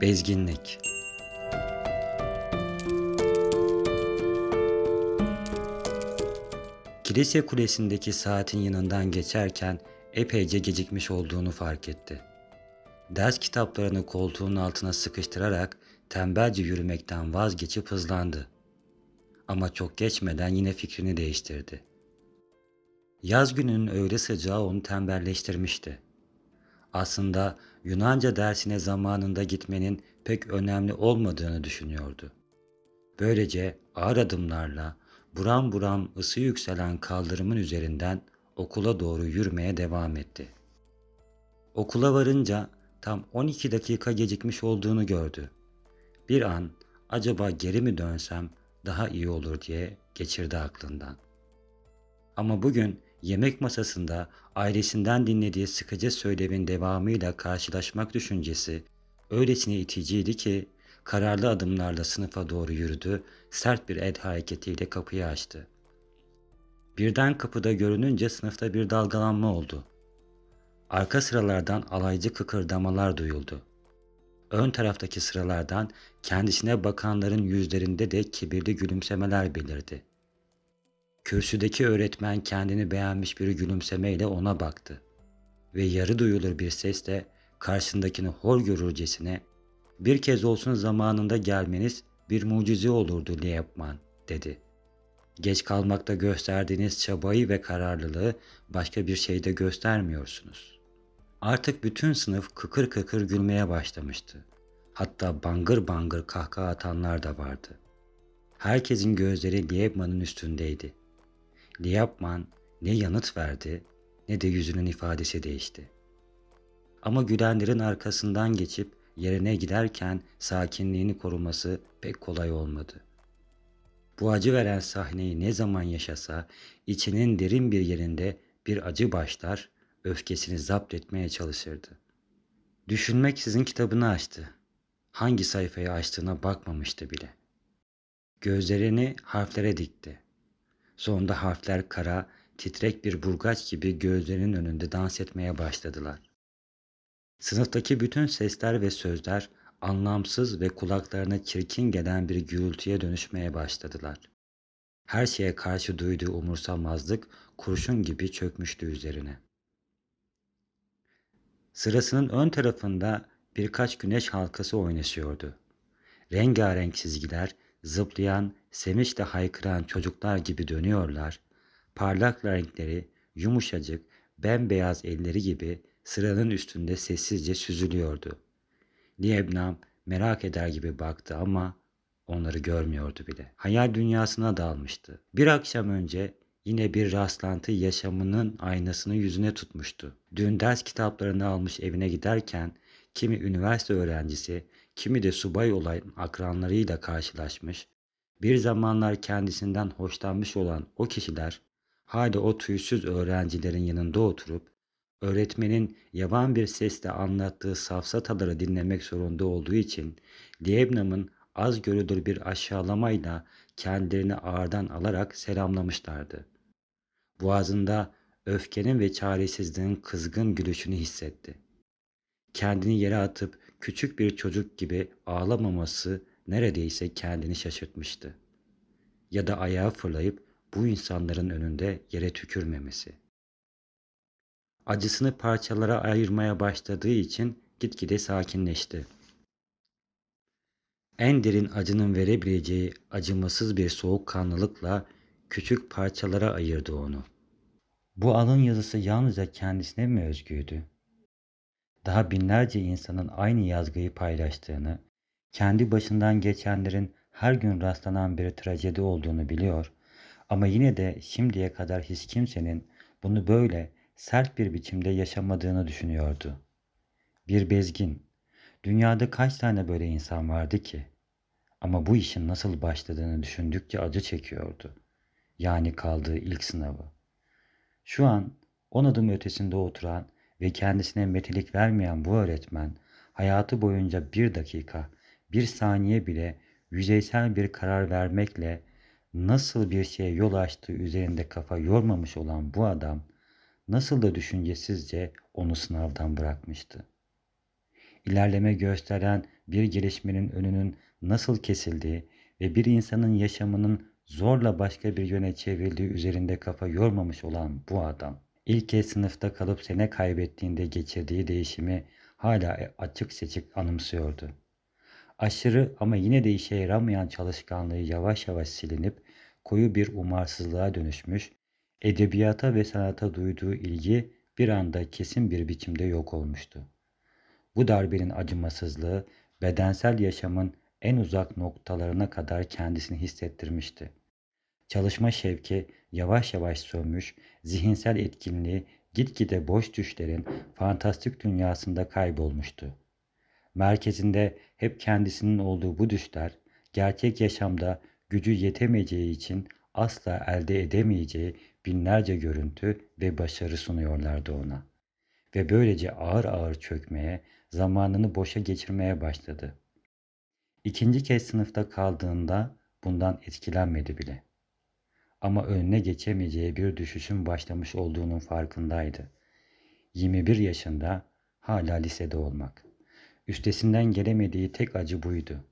Bezginlik Kilise kulesindeki saatin yanından geçerken epeyce gecikmiş olduğunu fark etti. Ders kitaplarını koltuğun altına sıkıştırarak tembelce yürümekten vazgeçip hızlandı. Ama çok geçmeden yine fikrini değiştirdi. Yaz gününün öğle sıcağı onu tembelleştirmişti. Aslında Yunanca dersine zamanında gitmenin pek önemli olmadığını düşünüyordu. Böylece ağır adımlarla buram buram ısı yükselen kaldırımın üzerinden okula doğru yürümeye devam etti. Okula varınca tam 12 dakika gecikmiş olduğunu gördü. Bir an acaba geri mi dönsem daha iyi olur diye geçirdi aklından. Ama bugün yemek masasında ailesinden dinlediği sıkıcı söylemin devamıyla karşılaşmak düşüncesi öylesine iticiydi ki kararlı adımlarla sınıfa doğru yürüdü, sert bir el hareketiyle kapıyı açtı. Birden kapıda görününce sınıfta bir dalgalanma oldu. Arka sıralardan alaycı kıkırdamalar duyuldu. Ön taraftaki sıralardan kendisine bakanların yüzlerinde de kibirli gülümsemeler belirdi. Kürsüdeki öğretmen kendini beğenmiş bir gülümsemeyle ona baktı ve yarı duyulur bir sesle karşısındakini hor görürcesine bir kez olsun zamanında gelmeniz bir mucize olurdu Liepman dedi. Geç kalmakta gösterdiğiniz çabayı ve kararlılığı başka bir şeyde göstermiyorsunuz. Artık bütün sınıf kıkır kıkır gülmeye başlamıştı. Hatta bangır bangır kahkaha atanlar da vardı. Herkesin gözleri Liebman'ın üstündeydi. Liebman ne yanıt verdi ne de yüzünün ifadesi değişti. Ama gülenlerin arkasından geçip yerine giderken sakinliğini koruması pek kolay olmadı. Bu acı veren sahneyi ne zaman yaşasa içinin derin bir yerinde bir acı başlar, öfkesini zapt etmeye çalışırdı. Düşünmek sizin kitabını açtı. Hangi sayfayı açtığına bakmamıştı bile. Gözlerini harflere dikti. Sonunda harfler kara, titrek bir burgaç gibi gözlerinin önünde dans etmeye başladılar. Sınıftaki bütün sesler ve sözler anlamsız ve kulaklarına çirkin gelen bir gürültüye dönüşmeye başladılar. Her şeye karşı duyduğu umursamazlık kurşun gibi çökmüştü üzerine. Sırasının ön tarafında birkaç güneş halkası oynaşıyordu. Rengarenk çizgiler zıplayan, sevinçle haykıran çocuklar gibi dönüyorlar. Parlak renkleri, yumuşacık, bembeyaz elleri gibi sıranın üstünde sessizce süzülüyordu. Liebnam merak eder gibi baktı ama onları görmüyordu bile. Hayal dünyasına dalmıştı. Bir akşam önce yine bir rastlantı yaşamının aynasını yüzüne tutmuştu. Dün ders kitaplarını almış evine giderken kimi üniversite öğrencisi, kimi de subay olan akranlarıyla karşılaşmış, bir zamanlar kendisinden hoşlanmış olan o kişiler hala o tüysüz öğrencilerin yanında oturup öğretmenin yaban bir sesle anlattığı safsataları dinlemek zorunda olduğu için Liebnam'ın az görülür bir aşağılamayla kendilerini ağırdan alarak selamlamışlardı. Boğazında öfkenin ve çaresizliğin kızgın gülüşünü hissetti. Kendini yere atıp küçük bir çocuk gibi ağlamaması neredeyse kendini şaşırtmıştı. Ya da ayağa fırlayıp bu insanların önünde yere tükürmemesi. Acısını parçalara ayırmaya başladığı için gitgide sakinleşti. En derin acının verebileceği acımasız bir soğukkanlılıkla küçük parçalara ayırdı onu. Bu alın yazısı yalnızca kendisine mi özgüydü? Daha binlerce insanın aynı yazgıyı paylaştığını, kendi başından geçenlerin her gün rastlanan bir trajedi olduğunu biliyor ama yine de şimdiye kadar hiç kimsenin bunu böyle sert bir biçimde yaşamadığını düşünüyordu. Bir bezgin, dünyada kaç tane böyle insan vardı ki? Ama bu işin nasıl başladığını düşündükçe acı çekiyordu. Yani kaldığı ilk sınavı. Şu an on adım ötesinde oturan ve kendisine metelik vermeyen bu öğretmen hayatı boyunca bir dakika, bir saniye bile yüzeysel bir karar vermekle nasıl bir şeye yol açtığı üzerinde kafa yormamış olan bu adam nasıl da düşüncesizce onu sınavdan bırakmıştı. ilerleme gösteren bir gelişmenin önünün nasıl kesildiği ve bir insanın yaşamının zorla başka bir yöne çevrildiği üzerinde kafa yormamış olan bu adam, ilk kez sınıfta kalıp sene kaybettiğinde geçirdiği değişimi hala açık seçik anımsıyordu. Aşırı ama yine de işe yaramayan çalışkanlığı yavaş yavaş silinip koyu bir umarsızlığa dönüşmüş, edebiyata ve sanata duyduğu ilgi bir anda kesin bir biçimde yok olmuştu. Bu darbenin acımasızlığı bedensel yaşamın en uzak noktalarına kadar kendisini hissettirmişti. Çalışma şevki yavaş yavaş sönmüş, zihinsel etkinliği gitgide boş düşlerin fantastik dünyasında kaybolmuştu. Merkezinde hep kendisinin olduğu bu düşler, gerçek yaşamda gücü yetemeyeceği için asla elde edemeyeceği binlerce görüntü ve başarı sunuyorlardı ona. Ve böylece ağır ağır çökmeye, zamanını boşa geçirmeye başladı. İkinci kez sınıfta kaldığında bundan etkilenmedi bile. Ama önüne geçemeyeceği bir düşüşün başlamış olduğunun farkındaydı. 21 yaşında hala lisede olmak. Üstesinden gelemediği tek acı buydu.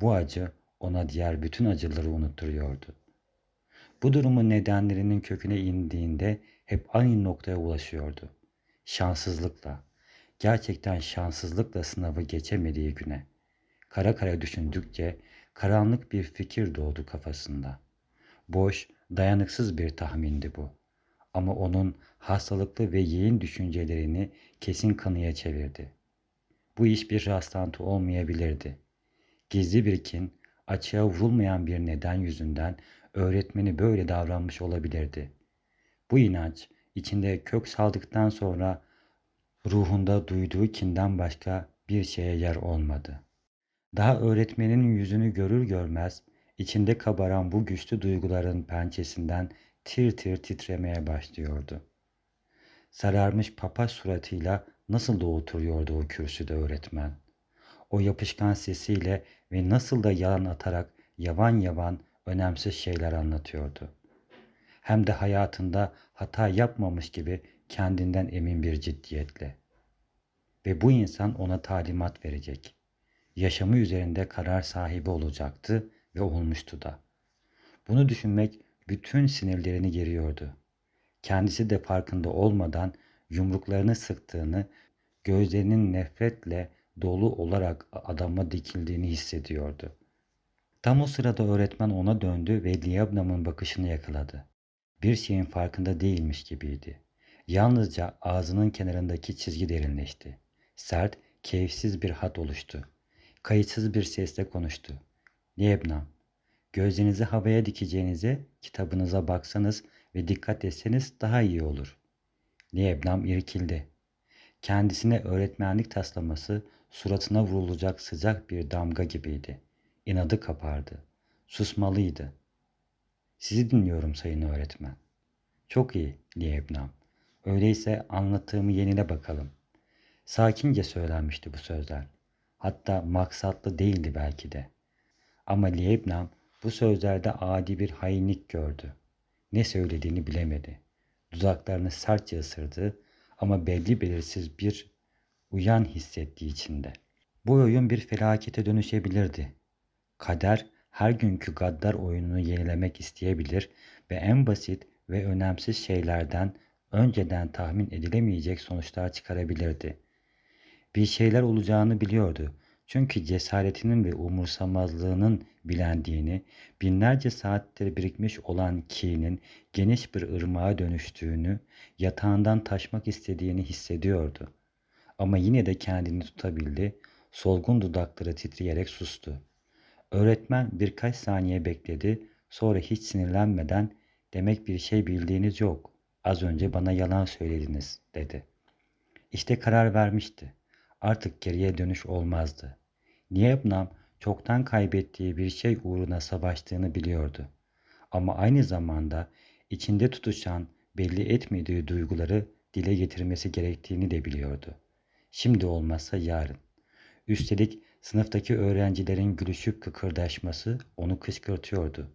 Bu acı ona diğer bütün acıları unutturuyordu. Bu durumun nedenlerinin köküne indiğinde hep aynı noktaya ulaşıyordu. Şanssızlıkla, gerçekten şanssızlıkla sınavı geçemediği güne. Kara kara düşündükçe karanlık bir fikir doğdu kafasında. Boş, dayanıksız bir tahmindi bu. Ama onun hastalıklı ve yeğin düşüncelerini kesin kanıya çevirdi. Bu iş bir rastlantı olmayabilirdi. Gizli bir kin, açığa vurulmayan bir neden yüzünden öğretmeni böyle davranmış olabilirdi. Bu inanç içinde kök saldıktan sonra ruhunda duyduğu kinden başka bir şeye yer olmadı. Daha öğretmenin yüzünü görür görmez içinde kabaran bu güçlü duyguların pençesinden tir tir titremeye başlıyordu. Sararmış papaz suratıyla nasıl da oturuyordu o kürsüde öğretmen. O yapışkan sesiyle ve nasıl da yalan atarak yavan yavan önemsiz şeyler anlatıyordu. Hem de hayatında hata yapmamış gibi kendinden emin bir ciddiyetle. Ve bu insan ona talimat verecek. Yaşamı üzerinde karar sahibi olacaktı ve olmuştu da. Bunu düşünmek bütün sinirlerini geriyordu. Kendisi de farkında olmadan yumruklarını sıktığını, gözlerinin nefretle dolu olarak adama dikildiğini hissediyordu. Tam o sırada öğretmen ona döndü ve Liabnam'ın bakışını yakaladı. Bir şeyin farkında değilmiş gibiydi. Yalnızca ağzının kenarındaki çizgi derinleşti. Sert, keyifsiz bir hat oluştu. Kayıtsız bir sesle konuştu. Liebnam, gözlerinizi havaya dikeceğinize kitabınıza baksanız ve dikkat etseniz daha iyi olur. Liebnam irkildi. Kendisine öğretmenlik taslaması suratına vurulacak sıcak bir damga gibiydi. İnadı kapardı. Susmalıydı. Sizi dinliyorum sayın öğretmen. Çok iyi Liebnam. Öyleyse anlattığımı yenile bakalım. Sakince söylenmişti bu sözler. Hatta maksatlı değildi belki de. Ama Liebnam bu sözlerde adi bir hainlik gördü. Ne söylediğini bilemedi. Dudaklarını sertçe ısırdı ama belli belirsiz bir uyan hissettiği içinde. Bu oyun bir felakete dönüşebilirdi. Kader her günkü gaddar oyununu yenilemek isteyebilir ve en basit ve önemsiz şeylerden önceden tahmin edilemeyecek sonuçlar çıkarabilirdi. Bir şeyler olacağını biliyordu. Çünkü cesaretinin ve umursamazlığının bilendiğini, binlerce saattir birikmiş olan kinin geniş bir ırmağa dönüştüğünü, yatağından taşmak istediğini hissediyordu. Ama yine de kendini tutabildi, solgun dudakları titreyerek sustu. Öğretmen birkaç saniye bekledi, sonra hiç sinirlenmeden demek bir şey bildiğiniz yok. Az önce bana yalan söylediniz dedi. İşte karar vermişti. Artık geriye dönüş olmazdı. Niebnam çoktan kaybettiği bir şey uğruna savaştığını biliyordu. Ama aynı zamanda içinde tutuşan, belli etmediği duyguları dile getirmesi gerektiğini de biliyordu. Şimdi olmazsa yarın. Üstelik sınıftaki öğrencilerin gülüşüp kıkırdaşması onu kışkırtıyordu.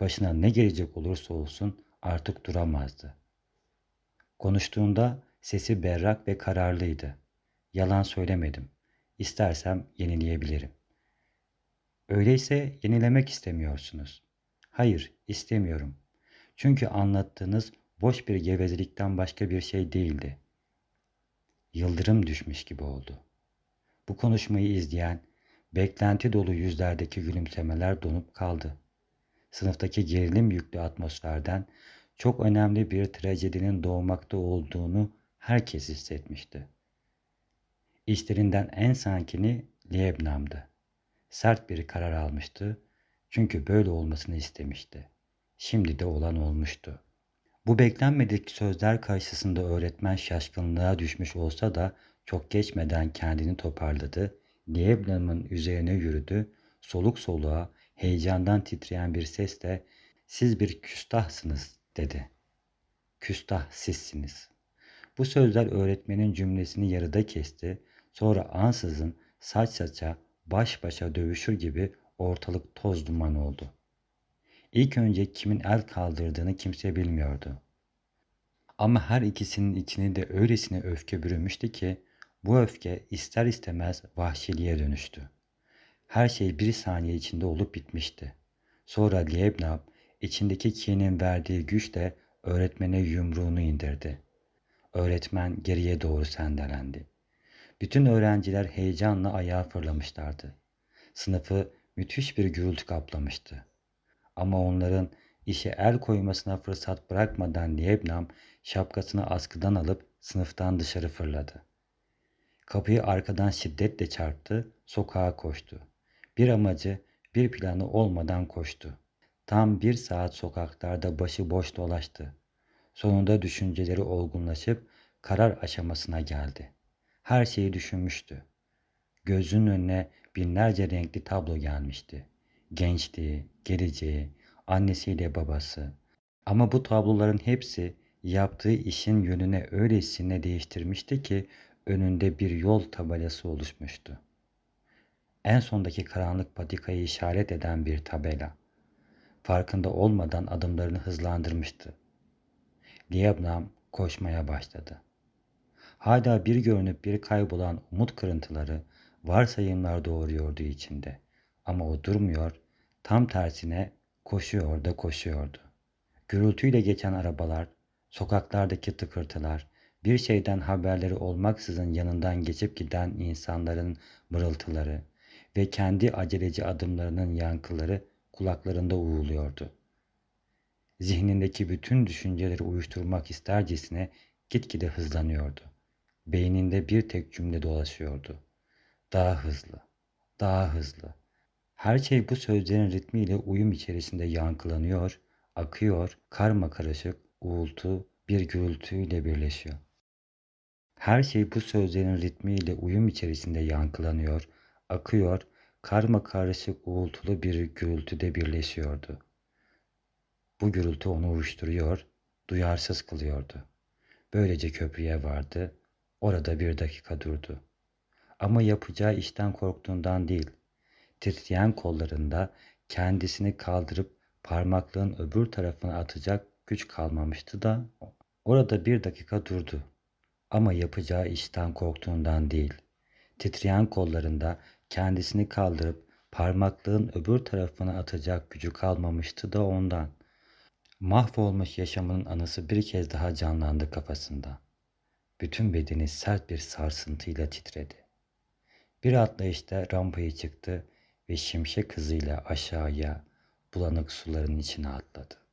Başına ne gelecek olursa olsun artık duramazdı. Konuştuğunda sesi berrak ve kararlıydı. Yalan söylemedim. İstersem yenileyebilirim. Öyleyse yenilemek istemiyorsunuz. Hayır, istemiyorum. Çünkü anlattığınız boş bir gevezelikten başka bir şey değildi. Yıldırım düşmüş gibi oldu. Bu konuşmayı izleyen, beklenti dolu yüzlerdeki gülümsemeler donup kaldı. Sınıftaki gerilim yüklü atmosferden çok önemli bir trajedinin doğmakta olduğunu herkes hissetmişti. İşlerinden en sankini Liebnam'dı. Sert bir karar almıştı çünkü böyle olmasını istemişti. Şimdi de olan olmuştu. Bu beklenmedik sözler karşısında öğretmen şaşkınlığa düşmüş olsa da çok geçmeden kendini toparladı, Liebnam'ın üzerine yürüdü, soluk soluğa, heyecandan titreyen bir sesle ''Siz bir küstahsınız'' dedi. ''Küstah sizsiniz.'' Bu sözler öğretmenin cümlesini yarıda kesti, sonra ansızın saç saça, baş başa dövüşür gibi ortalık toz duman oldu. İlk önce kimin el kaldırdığını kimse bilmiyordu. Ama her ikisinin içini de öylesine öfke bürümüştü ki bu öfke ister istemez vahşiliğe dönüştü. Her şey bir saniye içinde olup bitmişti. Sonra Liebnab içindeki kinin verdiği güçle öğretmene yumruğunu indirdi. Öğretmen geriye doğru sendelendi. Bütün öğrenciler heyecanla ayağa fırlamışlardı. Sınıfı müthiş bir gürültü kaplamıştı. Ama onların işe el koymasına fırsat bırakmadan Liebnam şapkasını askıdan alıp sınıftan dışarı fırladı. Kapıyı arkadan şiddetle çarptı, sokağa koştu. Bir amacı, bir planı olmadan koştu. Tam bir saat sokaklarda başı boş dolaştı. Sonunda düşünceleri olgunlaşıp karar aşamasına geldi. Her şeyi düşünmüştü. Gözünün önüne binlerce renkli tablo gelmişti. Gençliği, geleceği, annesiyle babası. Ama bu tabloların hepsi yaptığı işin yönüne öylesine değiştirmişti ki önünde bir yol tabelası oluşmuştu. En sondaki karanlık patikayı işaret eden bir tabela. Farkında olmadan adımlarını hızlandırmıştı. Liebnam koşmaya başladı. Hala bir görünüp bir kaybolan umut kırıntıları varsayımlar doğuruyordu içinde. Ama o durmuyor, tam tersine koşuyor da koşuyordu. Gürültüyle geçen arabalar, sokaklardaki tıkırtılar, bir şeyden haberleri olmaksızın yanından geçip giden insanların mırıltıları ve kendi aceleci adımlarının yankıları kulaklarında uğuluyordu. Zihnindeki bütün düşünceleri uyuşturmak istercesine gitgide hızlanıyordu. Beyninde bir tek cümle dolaşıyordu. Daha hızlı, daha hızlı. Her şey bu sözlerin ritmiyle uyum içerisinde yankılanıyor, akıyor, karma karışık, uğultu bir gürültüyle birleşiyor. Her şey bu sözlerin ritmiyle uyum içerisinde yankılanıyor, akıyor, karma karışık uğultulu bir gürültüde birleşiyordu. Bu gürültü onu uyuşturuyor, duyarsız kılıyordu. Böylece köprüye vardı, orada bir dakika durdu. Ama yapacağı işten korktuğundan değil, titreyen kollarında kendisini kaldırıp parmaklığın öbür tarafına atacak güç kalmamıştı da orada bir dakika durdu. Ama yapacağı işten korktuğundan değil, titreyen kollarında kendisini kaldırıp parmaklığın öbür tarafına atacak gücü kalmamıştı da ondan. Mahvolmuş yaşamının anısı bir kez daha canlandı kafasında. Bütün bedeni sert bir sarsıntıyla titredi. Bir atlayışta rampayı çıktı ve şimşek hızıyla aşağıya bulanık suların içine atladı.